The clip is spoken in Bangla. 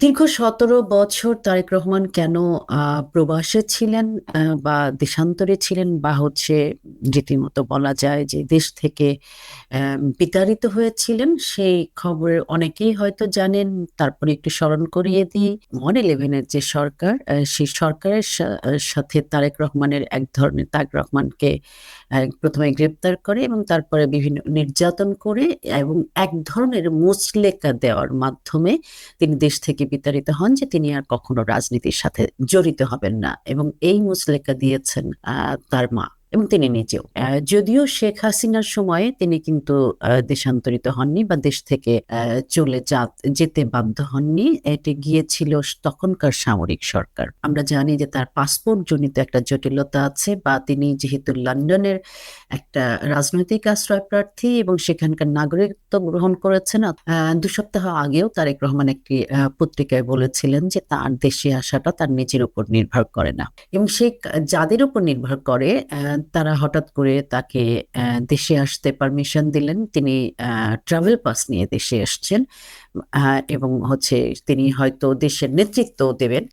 দীর্ঘ সতেরো বছর তারেক রহমান কেন প্রবাসে ছিলেন বা দেশান্তরে ছিলেন, বা হচ্ছে রীতিমতো বলা যায় যে দেশ থেকে বিতাড়িত হয়েছিলেন, সেই খবরের অনেকেই হয়তো জানেন। তারপরে একটু স্মরণ করিয়ে দিই। ওয়ান ইলেভেনের যে সরকার সেই সরকারের সাথে তারেক রহমানের এক ধরনের তারেক রহমানকে প্রথমে গ্রেপ্তার করে এবং তারপরে বিভিন্ন নির্যাতন করে এবং এক ধরনের মুচলেকা দেওয়ার মাধ্যমে তিনি দেশ থেকে বিতাড়িত হন যে তিনি আর কখনো রাজনীতির সাথে জড়িত হবেন না। এবং এই মুসলেকা দিয়েছেন তার মা। এবং তিনি নিজেও। যদিও শেখ হাসিনার সময়ে তিনি কিন্তু দেশান্তরিত হননি বা দেশ থেকে চলে যেতে বাধ্য হননি। এটি গিয়েছিল তখনকার সামরিক সরকার। আমরা জানি যে তার পাসপোর্ট জনিত একটা জটিলতা আছে বা তিনি যেহেতু লন্ডনের একটা রাজনৈতিক আশ্রয় প্রার্থী এবং সেখানকার নাগরিকত্ব গ্রহণ করেছেন দু সপ্তাহ আগেও তারেক রহমান একটি পত্রিকায় বলেছিলেন যে তার দেশে আসাটা তার নিজের উপর নির্ভর করে না। এবং সে যাদের উপর নির্ভর করে তারা হঠাৎ করে তাকে দেশে আসতে পারমিশন দিলেন। তিনি ট্রাভেল পাস নিয়ে দেশে আসছেন এবং হচ্ছে তিনি হয়তো দেশের নেতৃত্ব দেবেন।